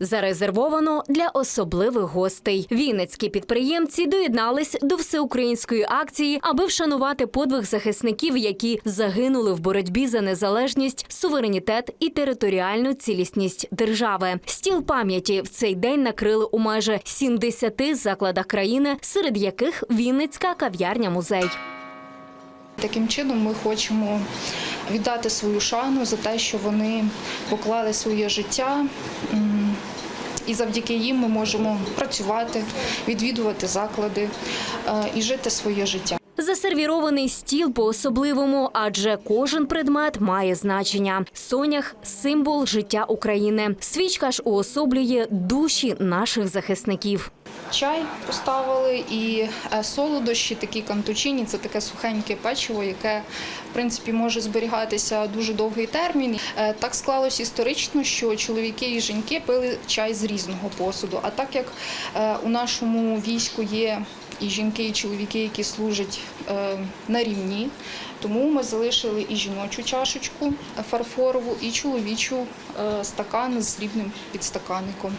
Зарезервовано для особливих гостей. Вінницькі підприємці доєднались до всеукраїнської акції, аби вшанувати подвиг захисників, які загинули в боротьбі за незалежність, суверенітет і територіальну цілісність держави. Стіл пам'яті в цей день накрили у майже 70 закладах країни, серед яких Вінницька кав'ярня-музей. Таким чином ми хочемо віддати свою шану за те, що вони поклали своє життя. І завдяки їм ми можемо працювати, відвідувати заклади е, і жити своє життя. Засервірований стіл по-особливому, адже кожен предмет має значення. Сонях символ життя України. Свічка ж уособлює душі наших захисників. Чай поставили і е, солодощі, такі кантучині, це таке сухеньке печиво, яке в принципі може зберігатися дуже довгий термін. Е, Так склалось історично, що чоловіки і жінки пили чай з різного посуду. А так як е, у нашому війську є і жінки, і чоловіки, які служать на рівні, тому ми залишили і жіночу чашечку фарфорову, і чоловічу стакан з срібним підстаканником.